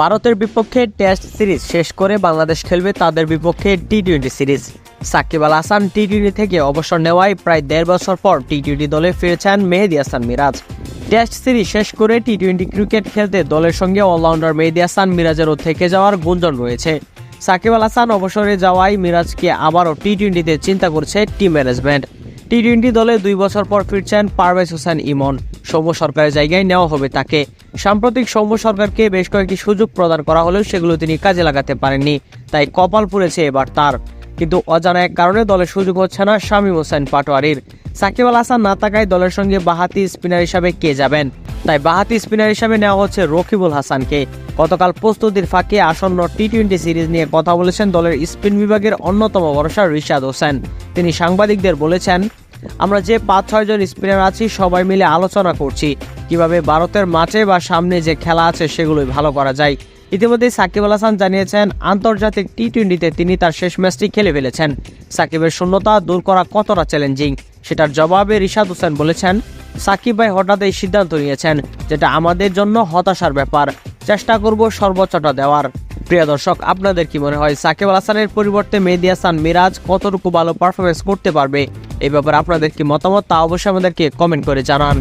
ভারতের বিপক্ষে test series শেষ করে বাংলাদেশ খেলবে তাদের বিপক্ষে T twenty series. Shakib Al Hasan T twenty থেকে অবসর নেওয়ায় প্রায় দেড় বছর পর টি টোয়েন্টি দলে ফিরেছেন মেহেদি হাসান মিরাজ। টেস্ট সিরিজ শেষ করে টি টোয়েন্টি ক্রিকেট খেলতে দলের সঙ্গে অলরাউন্ডার মেহেদি হাসান মিরাজেরও থেকে যাওয়ার গুঞ্জন রয়েছে। সাকিব আল হাসান অবসরে যাওয়ায় মিরাজকে আবারও টি টোয়েন্টিতে চিন্তা করছে টিম ম্যানেজমেন্ট। টি টোয়েন্টি দলে দুই বছর পর ফিরছেন পারভেজ হোসেন ইমন। সৌম্য সরকারের জায়গায় নেওয়া হবে তাকে। সাম্প্রতিক সৌম্য সরকারকে বেশ কয়েকটি সুযোগ প্রদান করা হলেও সেগুলো তিনি কাজে লাগাতে পারেননি, তাই কপাল পুড়েছে এবার তার। কিন্তু অজানা এক কারণে দলের সুযোগ হচ্ছে না শামীম হোসেন পাটোয়ারির। সাকিব আল হাসান না থাকায় দলের সঙ্গে বাহাতি স্পিনার হিসাবে কে যাবেন? তাই বাহাতি স্পিনার হিসাবে নেওয়া হচ্ছে রকিবুল হাসানকে। গতকাল প্রস্তুতির ফাঁকে আসন্ন টি টোয়েন্টি সিরিজ নিয়ে কথা বলেছেন দলের স্পিন বিভাগের অন্যতম ভরসা রিশাদ হোসেন। তিনি সাংবাদিকদের বলেছেন, আমরা যে পাঁচ ছয়জন স্পিনার আছি, সবাই মিলে আলোচনা করছি। কীভাবে ভারতের মাঠে বা সামনে যে খেলা আছে, সেগুলোই ভালো করা যায়। ইতিমধ্যে সাকিব আল হাসান জানিয়েছেন, আন্তর্জাতিক টি টোয়েন্টিতে তিনি তার শেষ ম্যাচটি খেলে ফেলেছেন। সাকিবের শূন্যতা দূর করা কতটা চ্যালেঞ্জিং? সেটার জবাবে রিশাদ হোসেন বলেছেন, সাকিব ভাই হঠাৎ এই সিদ্ধান্ত নিয়েছেন, যেটা আমাদের জন্য হতাশার ব্যাপার। চেষ্টা করব সর্বোচ্চটা দেওয়ার। প্রিয় দর্শক, আপনাদের কি মনে হয় সাকিব আল হাসানের পরিবর্তে মেহেদি হাসান মিরাজ কতটুকু ভালো পারফরমেন্স করতে পারবে? এ ব্যাপারে আপনাদের কি মতামত তা অবশ্যই আমাদেরকে কমেন্ট করে জানান।